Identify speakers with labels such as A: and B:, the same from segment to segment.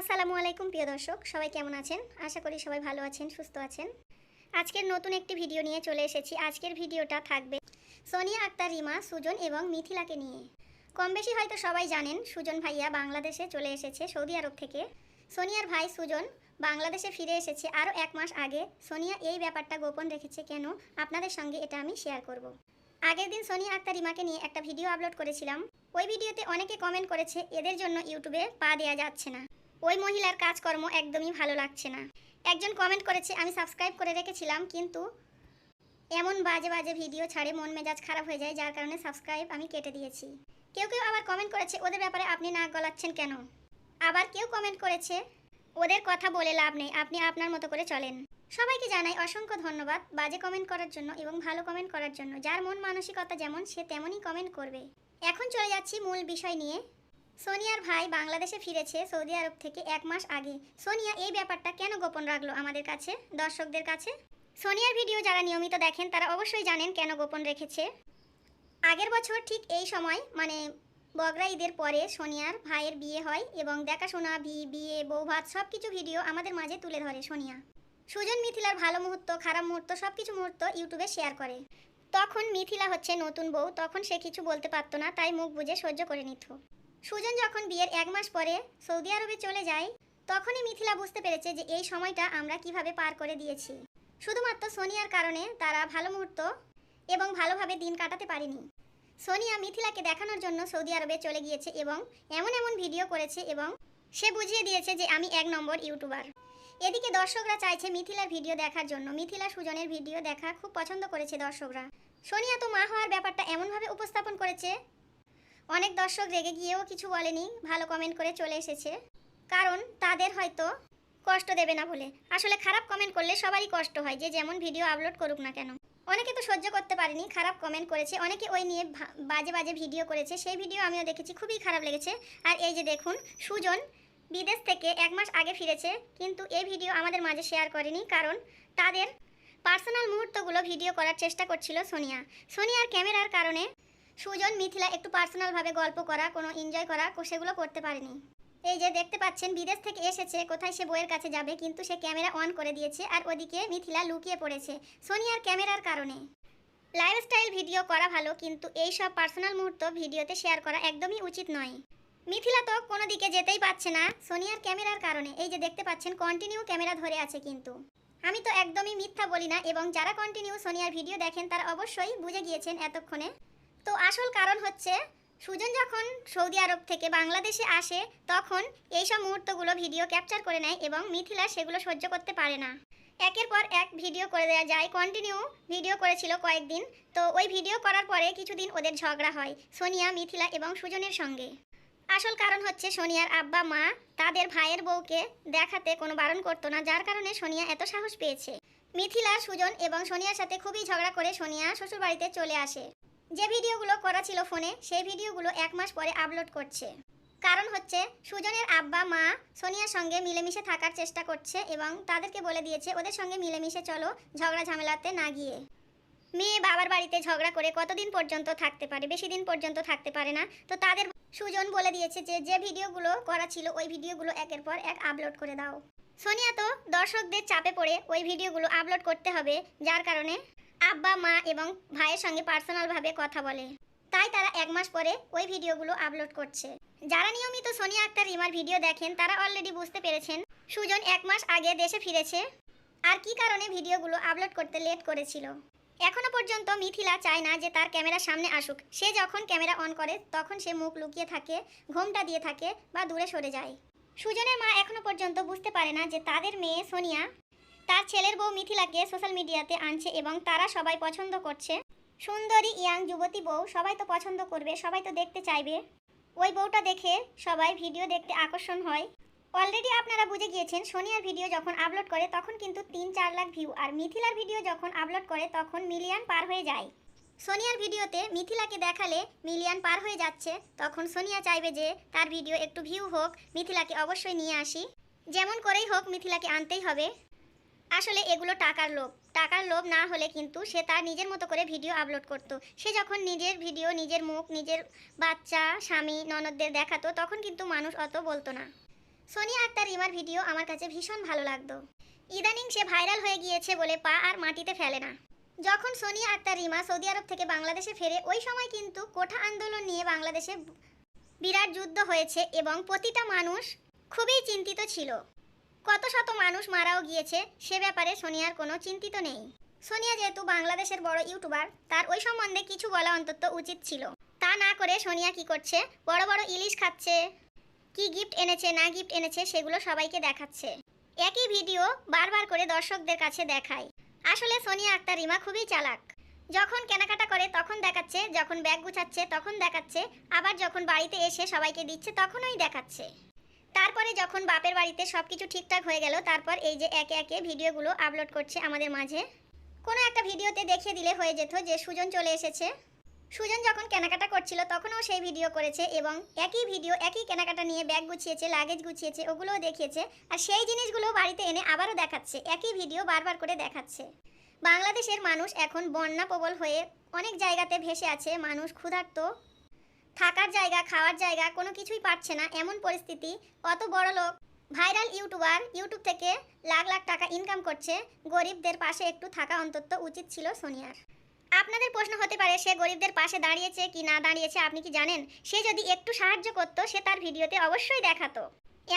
A: আসসালামু আলাইকুম, প্রিয় দর্শক। সবাই কেমন আছেন? আশা করি সবাই ভালো আছেন, সুস্থ আছেন। আজকের নতুন একটি ভিডিও নিয়ে চলে এসেছি। আজকের ভিডিওটা থাকবে সোনিয়া আক্তার, রিমা, সুজন এবং মিথিলাকে নিয়ে। কম বেশি হয়তো সবাই জানেন, সুজন ভাইয়া বাংলাদেশে চলে এসেছে সৌদি আরব থেকে। সোনিয়ার ভাই সুজন বাংলাদেশে ফিরে এসেছে আরও এক মাস আগে। সোনিয়া এই ব্যাপারটা গোপন রেখেছে কেন? আপনাদের সঙ্গে এটা আমি শেয়ার করব। আগের দিন সোনিয়া আক্তার, রিমাকে নিয়ে একটা ভিডিও আপলোড করেছিলাম। ওই ভিডিওতে অনেকে কমেন্ট করেছে, এদের জন্য ইউটিউবে পা দেওয়া যাচ্ছে না। ওই মহিলার কাজকর্ম একদমই ভালো লাগছে না। একজন কমেন্ট করেছে, আমি সাবস্ক্রাইব করে রেখেছিলাম, কিন্তু এমন বাজে বাজে ভিডিও ছাড়ে মন মেজাজ খারাপ হয়ে যায়, যার কারণে সাবস্ক্রাইব আমি কেটে দিয়েছি। কেউ কেউ আবার কমেন্ট করেছে, ওদের ব্যাপারে আপনি নাক গলাচ্ছেন কেন? আবার কেউ কমেন্ট করেছে, ওদের কথা বলে লাভ নেই, আপনি আপনার মতো করে চলেন। সবাইকে জানাই অসংখ্য ধন্যবাদ বাজে কমেন্ট করার জন্য এবং ভালো কমেন্ট করার জন্য। যার মন মানসিকতা যেমন, সে তেমনই কমেন্ট করবে। এখন চলে যাচ্ছি মূল বিষয় নিয়ে। সোনিয়ার ভাই বাংলাদেশে ফিরেছে সৌদি আরব থেকে এক মাস আগে। সোনিয়া এই ব্যাপারটা কেন গোপন রাখল আমাদের কাছে, দর্শকদের কাছে? সোনিয়ার ভিডিও যারা নিয়মিত দেখেন, তারা অবশ্যই জানেন কেন গোপন রেখেছে। আগের বছর ঠিক এই সময় মানে বগরা ঈদের পরে সোনিয়ার ভাইয়ের বিয়ে হয় এবং দেখাশোনা, বি, বিয়ে, বৌভাত সব কিছু ভিডিও আমাদের মাঝে তুলে ধরে সোনিয়া। সুজন মিথিলার ভালো মুহূর্ত, খারাপ মুহূর্ত সব কিছু মুহূর্ত ইউটিউবে শেয়ার করে। তখন মিথিলা হচ্ছে নতুন বউ, তখন সে কিছু বলতে পারতো না, তাই মুখ বুঝে সহ্য করে নিত। সুজন যখন বিয়ের এক মাস পরে সৌদি আরবে চলে যায়, তখনই মিথিলা বুঝতে পেরেছে যে এই সময়টা আমরা কীভাবে পার করে দিয়েছি। শুধুমাত্র সোনিয়ার কারণে তারা ভালো মুহূর্ত এবং ভালোভাবে দিন কাটাতে পারেনি। সোনিয়া মিথিলাকে দেখানোর জন্য সৌদি আরবে চলে গিয়েছে এবং এমন এমন ভিডিও করেছে এবং সে বুঝিয়ে দিয়েছে যে আমি এক নম্বর ইউটিউবার। এদিকে দর্শকরা চাইছে মিথিলার ভিডিও দেখার জন্য। মিথিলা সুজনের ভিডিও দেখা খুব পছন্দ করেছে দর্শকরা। সোনিয়া তো মা হওয়ার ব্যাপারটা এমনভাবে উপস্থাপন করেছে অনেক দর্শক রেগে গিয়েও কিছু বলেনি, ভালো কমেন্ট করে চলে এসেছে। কারণ তাদের হয়তো কষ্ট দেবে না বলে। আসলে খারাপ কমেন্ট করলে সবারই কষ্ট হয়, যে যেমন ভিডিও আপলোড করুক না কেন। অনেকে তো সহ্য করতে পারেনি, খারাপ কমেন্ট করেছে। অনেকে ওই নিয়ে বাজে বাজে ভিডিও করেছে। সেই ভিডিও আমিও দেখেছি, খুবই খারাপ লেগেছে। আর এই যে দেখুন, সুজন বিদেশ থেকে এক মাস আগে ফিরেছে, কিন্তু এই ভিডিও আমাদের মাঝে শেয়ার করেনি। কারণ তাদের পার্সোনাল মুহূর্তগুলো ভিডিও করার চেষ্টা করছিল সোনিয়া। সোনিয়ার ক্যামেরার কারণে সুজন, মিথিলা একটু পার্সোনালভাবে গল্প করা, কোনো এনজয় করা সেগুলো করতে পারেনি। এই যে দেখতে পাচ্ছেন, বিদেশ থেকে এসেছে, কোথায় সে বইয়ের কাছে যাবে, কিন্তু সে ক্যামেরা অন করে দিয়েছে, আর ওদিকে মিথিলা লুকিয়ে পড়েছে, সোনিয়ার ক্যামেরার কারণে। লাইফস্টাইল ভিডিও করা ভালো, কিন্তু এই সব পার্সোনাল মুহূর্ত ভিডিওতে শেয়ার করা একদমই উচিত নয়। মিথিলা তো কোনো দিকে যেতেই পারছে না, সোনিয়ার ক্যামেরার কারণে। এই যে দেখতে পাচ্ছেন কন্টিনিউ ক্যামেরা ধরে আছে কিন্তু। আমি তো একদমই মিথ্যা বলি না, এবং যারা কন্টিনিউ সোনিয়ার ভিডিও দেখেন, তারা অবশ্যই বুঝে গিয়েছেন এতক্ষণে। তো আসল কারণ হচ্ছে, সুজন যখন সৌদি আরব থেকে বাংলাদেশে আসে, তখন এইসব মুহূর্তগুলো ভিডিও ক্যাপচার করে নেয় এবং মিথিলা সেগুলো সহ্য করতে পারে না। একের পর এক ভিডিও করে দেওয়া যায়, কন্টিনিউ ভিডিও করেছিল কয়েকদিন। তো ওই ভিডিও করার পরে কিছুদিন ওদের ঝগড়া হয়, সোনিয়া, মিথিলা এবং সুজনের সঙ্গে। আসল কারণ হচ্ছে সোনিয়ার আব্বা, মা তাদের ভাইয়ের বউকে দেখাতে কোনো বারণ করতো না, যার কারণে সোনিয়া এত সাহস পেয়েছে। মিথিলা, সুজন এবং সোনিয়ার সাথে খুবই ঝগড়া করে সোনিয়া শ্বশুরবাড়িতে চলে আসে। যে ভিডিওগুলো করা ছিল ফোনে, সেই ভিডিওগুলো এক মাস পরে আপলোড করছে। কারণ হচ্ছে, সুজনের আব্বা, মা, সোনিয়ার সঙ্গে মিলেমিশে থাকার চেষ্টা করছে এবং তাদেরকে বলে দিয়েছে, ওদের সঙ্গে মিলেমিশে চলো, ঝগড়া ঝামেলাতে না গিয়ে। মেয়ে বাবার বাড়িতে ঝগড়া করে কতদিন পর্যন্ত থাকতে পারে, বেশি দিন পর্যন্ত থাকতে পারে না। তো তাদের সুজন বলে দিয়েছে যে যে ভিডিওগুলো করা ছিল, ওই ভিডিওগুলো একের পর এক আপলোড করে দাও। সোনিয়া তো দর্শকদের চাপে পড়ে ওই ভিডিওগুলো আপলোড করতে হবে, যার কারণে আব্বা, মা এবং ভাইয়ের সঙ্গে পার্সোনালভাবে কথা বলে। তাই তারা এক মাস পরে ওই ভিডিওগুলো আপলোড করছে। যারা নিয়মিত সোনিয়া আক্তার রিমার ভিডিও দেখেন, তারা অলরেডি বুঝতে পেরেছেন, সুজন এক মাস আগে দেশে ফিরেছে। আর কি কারণে ভিডিওগুলো আপলোড করতে লেট করেছিল? এখনও পর্যন্ত মিথিলা চায় না যে তার ক্যামেরার সামনে আসুক। সে যখন ক্যামেরা অন করে, তখন সে মুখ লুকিয়ে থাকে, ঘোমটা দিয়ে থাকে বা দূরে সরে যায়। সুজনের মা এখনও পর্যন্ত বুঝতে পারে না যে তাদের মেয়ে সোনিয়া তার ছেলের বউ মিথিলাকে সোশ্যাল মিডিয়াতে আনছে এবং তারা সবাই পছন্দ করছে। সুন্দরী ইয়াং যুবতী বউ সবাই তো পছন্দ করবে, সবাই তো দেখতে চাইবে। ওই বউটা দেখে সবাই ভিডিও দেখতে আকর্ষণ হয়। অলরেডি আপনারা বুঝে গিয়েছেন, সোনিয়ার ভিডিও যখন আপলোড করে তখন কিন্তু তিন চার লাখ ভিউ, আর মিথিলার ভিডিও যখন আপলোড করে তখন মিলিয়ন পার হয়ে যায়। সোনিয়ার ভিডিওতে মিথিলাকে দেখালে মিলিয়ন পার হয়ে যাচ্ছে, তখন সোনিয়া চাইবে যে তার ভিডিও একটু ভিউ হোক, মিথিলাকে অবশ্যই নিয়ে আসি। যেমন করেই হোক, মিথিলাকে আনতেই হবে। আসলে এগুলো টাকার লোভ। টাকার লোভ না হলে কিন্তু সে তার নিজের মতো করে ভিডিও আপলোড করতো। সে যখন নিজের ভিডিও, নিজের মুখ, নিজের বাচ্চা, স্বামী, ননদদের দেখাতো, তখন কিন্তু মানুষ অত বলতো না। সোনিয়া আক্তার রিমার ভিডিও আমার কাছে ভীষণ ভালো লাগতো। ইদানিং সে ভাইরাল হয়ে গিয়েছে বলে পা আর মাটিতে ফেলে না। যখন সোনিয়া আক্তার রিমা সৌদি আরব থেকে বাংলাদেশে ফেরে, ওই সময় কিন্তু কোঠা আন্দোলন নিয়ে বাংলাদেশে বিরাট যুদ্ধ হয়েছে এবং প্রতিটা মানুষ খুবই চিন্তিত ছিল। কত শত মানুষ মারাও গিয়েছে, সে ব্যাপারে সোনিয়ার কোনো চিন্তিত নেই। সোনিয়া যেহেতু বাংলাদেশের বড় ইউটিউবার, তার ওই সম্বন্ধে কিছু বলা অন্তত উচিত ছিল। তা না করে সোনিয়া কি করছে, বড় বড় ইলিশ খাচ্ছে, কি গিফট এনেছে, না গিফট এনেছে, সেগুলো সবাইকে দেখাচ্ছে। একই ভিডিও বারবার করে দর্শকদের কাছে দেখায়। আসলে সোনিয়া আক্তার রিমা খুবই চালাক। যখন কেনাকাটা করে তখন দেখাচ্ছে, যখন ব্যাগ গুছাচ্ছে তখন দেখাচ্ছে, আবার যখন বাড়িতে এসে সবাইকে দিচ্ছে তখনই দেখাচ্ছে। তারপরে যখন বাপের বাড়িতে সব কিছু ঠিকঠাক হয়ে গেল, তারপর এই যে একে একে ভিডিওগুলো আপলোড করছে আমাদের মাঝে, কোনো একটা ভিডিওতে দেখিয়ে দিলে হয়ে যেত যে সুজন চলে এসেছে। সুজন যখন কেনাকাটা করছিল, তখনও সেই ভিডিও করেছে এবং একই ভিডিও, একই কেনাকাটা নিয়ে ব্যাগ গুছিয়েছে লাগেজ গুছিয়েছে, ওগুলোও দেখিয়েছে আর সেই জিনিসগুলো বাড়িতে এনে আবারও দেখাচ্ছে, একই ভিডিও বারবার করে দেখাচ্ছে। বাংলাদেশের মানুষ এখন বন্যা প্রবল হয়ে অনেক জায়গাতে ভেসে আছে, মানুষ ক্ষুধার্ত থাকার জায়গা, খাওয়ার জায়গা কোনো কিছুই পাচ্ছে না, এমন পরিস্থিতি। অত বড় লোক। ভাইরাল ইউটিউবার ইউটিউব থেকে লাখ লাখ টাকা ইনকাম করছে, গরিবদের পাশে একটু থাকা অন্তত উচিত ছিল সোনিয়ার। আপনাদের প্রশ্ন হতে পারে, সে গরিবদের পাশে দাঁড়িয়েছে কি না দাঁড়িয়েছে, আপনি কি জানেন? সে যদি একটু সাহায্য করতো, সে তার ভিডিওতে অবশ্যই দেখাতো।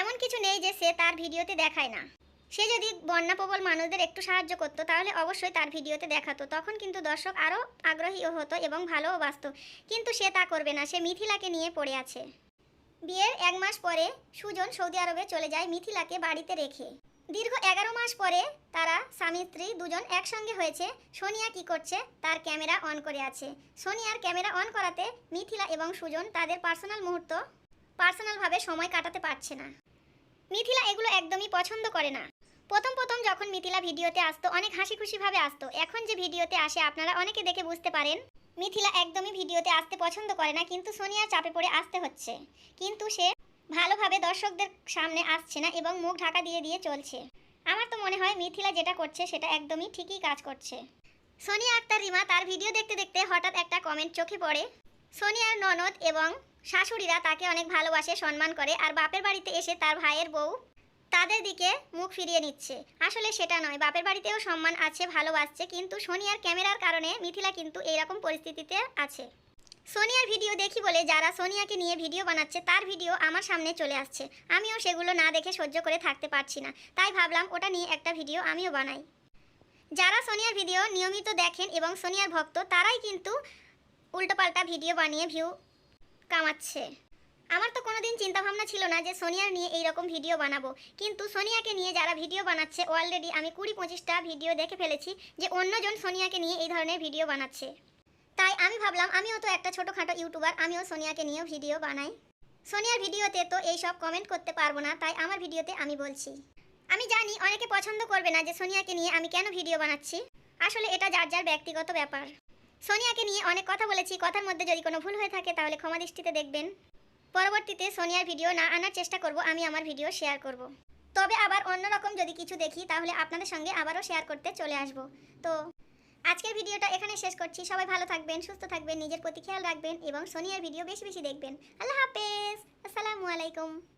A: এমন কিছু নেই যে সে তার ভিডিওতে দেখায় না। সে যদি বন্যাপ্রবল মানুষদের একটু সাহায্য করতো, তাহলে অবশ্যই তার ভিডিওতে দেখাতো। তখন কিন্তু দর্শক আরও আগ্রহীও হতো এবং ভালোও বাসত কিন্তু সে তা করবে না, সে মিথিলাকে নিয়ে পড়ে আছে। বিয়ের এক মাস পরে সুজন সৌদি আরবে চলে যায় মিথিলাকে বাড়িতে রেখে। দীর্ঘ এগারো মাস পরে তারা স্বামী, স্ত্রী দুজন একসঙ্গে হয়েছে। সোনিয়া কি করছে? তার ক্যামেরা অন করে আছে। সোনিয়ার ক্যামেরা অন করাতে মিথিলা এবং সুজন তাদের পার্সোনাল মুহূর্ত পার্সোনালভাবে সময় কাটাতে পারছে না। মিথিলা এগুলো একদমই পছন্দ করে না। প্রথম প্রথম যখন মিথিলা ভিডিওতে আসতো, অনেক হাসি খুশিভাবে আসতো। এখন যে ভিডিওতে আসে, আপনারা অনেকে দেখে বুঝতে পারেন, মিথিলা একদমই ভিডিওতে আসতে পছন্দ করে না, কিন্তু সোনিয়ার চাপে পড়ে আসতে হচ্ছে। কিন্তু সে ভালোভাবে দর্শকদের সামনে আসছে না এবং মুখ ঢাকা দিয়ে দিয়ে চলছে। আমার তো মনে হয় মিথিলা যেটা করছে, সেটা একদমই ঠিকই কাজ করছে। সোনিয়া আক্তার রিমা তার ভিডিও দেখতে দেখতে হঠাৎ একটা কমেন্ট চোখে পড়ে। সোনিয়ার ননদ এবং শাশুড়িরা তাকে অনেক ভালোবাসে, সম্মান করে, আর বাপের বাড়িতে এসে তার ভাইয়ের বউ তাদের দিকে মুখ ফিরিয়ে নিচ্ছে। আসলে সেটা নয়, বাপের বাড়িতেও সম্মান আছে, ভালোবাসছে, কিন্তু সোনিয়ার ক্যামেরার কারণে মিথিলা কিন্তু এইরকম পরিস্থিতিতে আছে। সোনিয়ার ভিডিও দেখি বলে যারা সোনিয়াকে নিয়ে ভিডিও বানাচ্ছে, তার ভিডিও আমার সামনে চলে আসছে। আমিও সেগুলো না দেখে সহ্য করে থাকতে পারছি না, তাই ভাবলাম ওটা নিয়ে একটা ভিডিও আমিও বানাই। যারা সোনিয়ার ভিডিও নিয়মিত দেখেন এবং সোনিয়ার ভক্ত, তারাই কিন্তু উল্টোপাল্টা ভিডিও বানিয়ে ভিউ কামাচ্ছে। আমার তো কোনোদিন চিন্তা ভাবনা ছিল না যে সোনিয়ার নিয়ে এই রকম ভিডিও বানাবো। কিন্তু সোনিয়াকে নিয়ে যারা ভিডিও বানাচ্ছে অলরেডি আমি কুড়ি পঁচিশটা ভিডিও দেখে ফেলেছি যে অন্যজন সোনিয়াকে নিয়ে এই ধরনের ভিডিও বানাচ্ছে। তাই আমি ভাবলাম, আমিও তো একটা ছোটোখাটো ইউটিউবার, আমিও সোনিয়াকে নিয়েও ভিডিও বানাই। সোনিয়ার ভিডিওতে তো এই সব কমেন্ট করতে পারব না, তাই আমার ভিডিওতে আমি বলছি। আমি জানি অনেকে পছন্দ করবে না যে সোনিয়াকে নিয়ে আমি কেন ভিডিও বানাচ্ছি। আসলে এটা যার যার ব্যক্তিগত ব্যাপার। সোনিয়াকে নিয়ে অনেক কথা বলেছি, কথার মধ্যে যদি কোনো ভুল হয়ে থাকে তাহলে ক্ষমা দৃষ্টিতে দেখবেন। পরবর্তীতে সোনিয়ার ভিডিও না আনার চেষ্টা করব, আমি আমার ভিডিও শেয়ার করব। তবে আবার অন্যরকম যদি কিছু দেখি, তাহলে আপনাদের সঙ্গে আবারও শেয়ার করতে চলে আসব। তো আজকের ভিডিওটা এখানে শেষ করছি। সবাই ভালো থাকবেন, সুস্থ থাকবেন, নিজের প্রতি খেয়াল রাখবেন এবং সোনিয়ার ভিডিও বেশি বেশি দেখবেন। আল্লাহ হাফেজ। আসসালামু আলাইকুম।